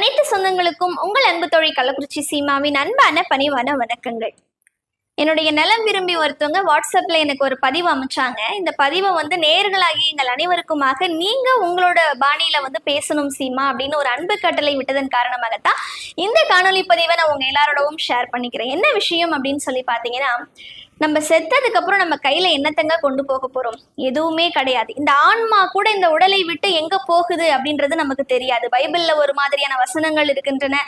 அனைத்து சொந்தங்களுக்கும் உங்கள் அன்பு தொழில் கள்ளக்குறிச்சி சீமாவின் அன்பான பணிவான வணக்கங்கள். என்னுடைய நலம் விரும்பி ஒருத்தவங்க வாட்ஸ்அப்ல எனக்கு ஒரு பதிவு அமைச்சாங்க. இந்த பதிவை வந்து நேர்களாகி எங்கள் அனைவருக்குமாக நீங்க உங்களோட பாணியில வந்து பேசணும் சீமா அப்படின்னு ஒரு அன்பு கட்டளை விட்டதன் காரணமாகத்தான் இந்த காணொளி பதிவை நான் உங்க எல்லாரோடவும் ஷேர் பண்ணிக்கிறேன். என்ன விஷயம் அப்படின்னு சொல்லி பார்த்தீங்கன்னா நம்ம செத்ததுக்கு அப்புறம் நம்ம கையில என்னத்தங்க கொண்டு போக போறோம்? எதுவுமே கிடையாது. இந்த ஆன்மா கூட இந்த உடலை விட்டு எங்க போகுது அப்படின்றது நமக்கு தெரியாது. பைபிள்ல ஒரு மாதிரியான வசனங்கள் இருக்கின்றன.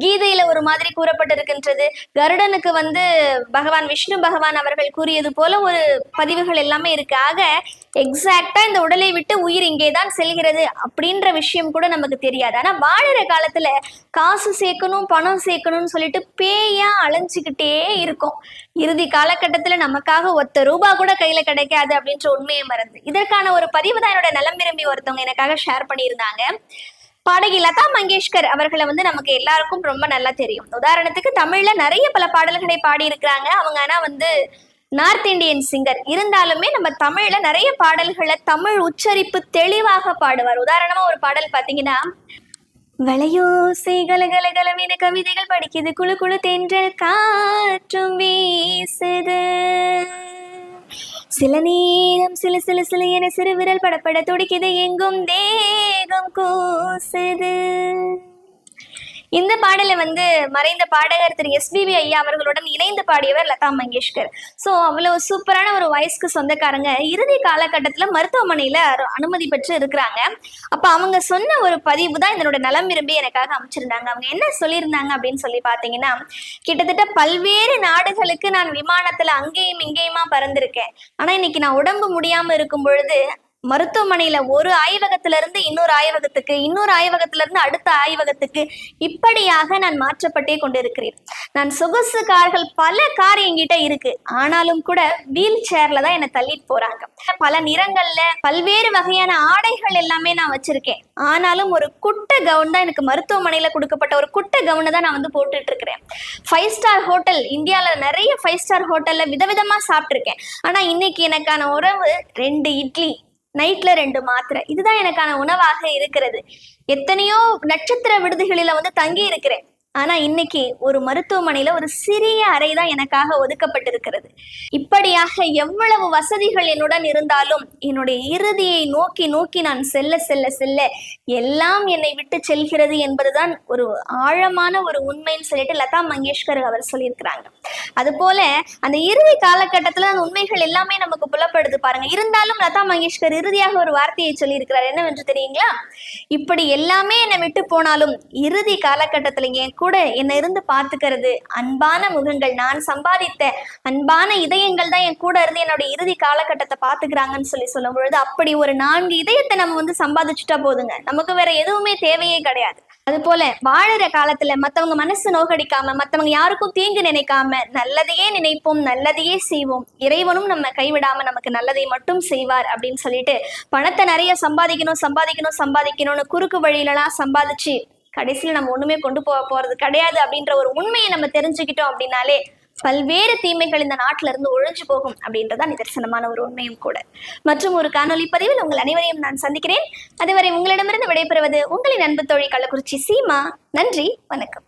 கீதையில ஒரு மாதிரி கூறப்பட்டிருக்கின்றது. கருடனுக்கு வந்து பகவான் விஷ்ணு பகவான் அவர்கள் கூறியது போல ஒரு பதிவுகள் எல்லாமே இருக்கு. ஆக எக்ஸாக்டா இந்த உடலை விட்டு உயிர் இங்கே தான் செல்கிறது அப்படின்ற விஷயம் கூட நமக்கு தெரியாது. ஆனா வாழுற காலத்துல காசு சேர்க்கணும் பணம் சேர்க்கணும்னு சொல்லிட்டு பேயா அலைஞ்சுக்கிட்டே இருக்கும். இறுதி காலகட்ட நமக்காக ஒத்த ரூபா கூட கையில கிடைக்காது அப்படின்ற உண்மையை மறந்து. இதற்கான ஒரு பதிவு தான் என்னோட நலம் விரும்பி ஒருத்தவங்க எனக்காக ஷேர் பண்ணியிருந்தாங்க. பாடகி லதா மங்கேஷ்கர் அவர்களை வந்து நமக்கு எல்லாருக்கும் ரொம்ப நல்லா தெரியும். உதாரணத்துக்கு தமிழ்ல நிறைய பல பாடல்களை பாடி இருக்கிறாங்க அவங்க ஆனா வந்து நார்த் இந்தியன் சிங்கர். இருந்தாலுமே நம்ம தமிழ்ல நிறைய பாடல்களை தமிழ் உச்சரிப்பு தெளிவாக பாடுவார். உதாரணமா ஒரு பாடல் பாத்தீங்கன்னா வளையோசை கலகலகலமின கவிதைகள் படிக்குது குழு குழு தென்றல் காற்றும் வீசுது. சில நேரம் சில சில சில என சிறு விரல் படப்பட துடிக்குது எங்கும் தேகம் கூசுது. இந்த பாடலை வந்து மறைந்த பாடகர் திரு எஸ்பிபி ஐயா அவர்களுடன் இணைந்து பாடியவர் லதா மங்கேஷ்கர். ஸோ அவ்வளவு சூப்பரான ஒரு வயசுக்கு சொந்தக்காரங்க. இறுதி காலகட்டத்தில் மருத்துவமனையில் அனுமதி பெற்று இருக்கிறாங்க. அப்போ அவங்க சொன்ன ஒரு பதிவு தான் இதனோட நலம் விரும்பி எனக்காக அமைச்சிருந்தாங்க. அவங்க என்ன சொல்லியிருந்தாங்க அப்படின்னு சொல்லி பார்த்தீங்கன்னா கிட்டத்தட்ட பல்வேறு நாடுகளுக்கு நான் விமானத்தில் அங்கேயும் இங்கேயுமா பறந்திருக்கேன். ஆனால் இன்னைக்கு நான் உடம்பு முடியாமல் இருக்கும் பொழுது மருத்துவமனையில ஒரு ஆய்வகத்துல இருந்து இன்னொரு ஆய்வகத்துக்கு இன்னொரு ஆய்வகத்துல இருந்து அடுத்த ஆய்வகத்துக்கு இப்படியாக நான் மாற்றப்பட்டே கொண்டிருக்கிறேன். நான் சொகுசு கார்கள் பல கார் என்கிட்ட இருக்கு. ஆனாலும் கூட வீல் சேர்ல தான் என்னை தள்ளிட்டு போறாங்க. பல நிறங்கள்ல பல்வேறு வகையான ஆடைகள் எல்லாமே நான் வச்சிருக்கேன். ஆனாலும் ஒரு குட்டை கவுன் தான் எனக்கு மருத்துவமனையில கொடுக்கப்பட்ட ஒரு குட்டை கவுனை தான் நான் வந்து போட்டுட்டு இருக்கிறேன் ஃபைவ் ஸ்டார் ஹோட்டல் இந்தியால நிறைய ஃபைவ் ஸ்டார் ஹோட்டல்ல விதவிதமா சாப்பிட்ருக்கேன். ஆனா இன்னைக்கு எனக்கான உறவு ரெண்டு இட்லி. நைட்ல ரெண்டு மாத்திரை. இதுதான் எனக்கான உணவாக இருக்கிறது. எத்தனையோ நட்சத்திர விடுதிகளில வந்து தங்கி இருக்கிறேன். ஆனா இன்னைக்கு ஒரு மருத்துவமனையில ஒரு சிறிய அறை தான் எனக்காக ஒதுக்கப்பட்டிருக்கிறது. இப்படியாக எவ்வளவு வசதிகள் என்னுடன் இருந்தாலும் என்னுடைய இறுதியை நோக்கி நோக்கி நான் செல்ல செல்ல செல்ல எல்லாம் என்னை விட்டு செல்கிறது என்பதுதான் ஒரு ஆழமான ஒரு உண்மைன்னு சொல்லிட்டு லதா மங்கேஷ்கர் அவர் சொல்லியிருக்கிறாங்க. அது போல அந்த இறுதி காலகட்டத்துல அந்த உண்மைகள் எல்லாமே நமக்கு புலப்படுது பாருங்க. இருந்தாலும் லதா மங்கேஷ்கர் இறுதியாக ஒரு வார்த்தையை சொல்லியிருக்கிறார். என்னவென்று தெரியுங்களா? இப்படி எல்லாமே என்னை விட்டு போனாலும் இறுதி காலகட்டத்துல என் கூட என்னை இருந்து பார்த்துக்கிறது அன்பான முகங்கள். நான் சம்பாதித்த அன்பான இதயங்கள் தான் என் கூட இருந்து என்னோட இறுதி காலகட்டத்தை பார்த்துக்கிறாங்கன்னு சொல்லி சொல்லும் பொழுது அப்படி ஒரு நான்கு இதயத்தை நம்ம வந்து சம்பாதிச்சுட்டா போதுங்க. நமக்கு வேற எதுவுமே தேவையே கிடையாது. அது போல வாழற காலத்துல மத்தவங்க மனசு நோகடிக்காம மத்தவங்க யாருக்கும் தீங்கு நினைக்காம நல்லதையே நினைப்போம் நல்லதையே செய்வோம். இறைவனும் நம்ம கைவிடாம நமக்கு நல்லதை மட்டும் செய்வார் அப்படின்னு சொல்லிட்டு பணத்தை நிறைய சம்பாதிக்கணும் சம்பாதிக்கணும் சம்பாதிக்கணும்னு குறுக்கு வழியிலலாம் சம்பாதிச்சு கடைசியில் நம்ம ஒண்ணுமே கொண்டு போக போறது கிடையாது அப்படின்ற ஒரு உண்மையை நம்ம தெரிஞ்சுக்கிட்டோம் அப்படின்னாலே பல்வேறு தீமைகள் இந்த நாட்டில இருந்து ஒழிஞ்சு போகும் அப்படின்றதான் நிதர்சனமான ஒரு உண்மையும் கூட. மற்றும் ஒரு காணொலி பதிவில் உங்கள் அனைவரையும் நான் சந்திக்கிறேன். அதுவரை உங்களிடமிருந்து விடைபெறுவது உங்களின் அன்பு தோழி கள்ளக்குறிச்சி சீமா. நன்றி வணக்கம்.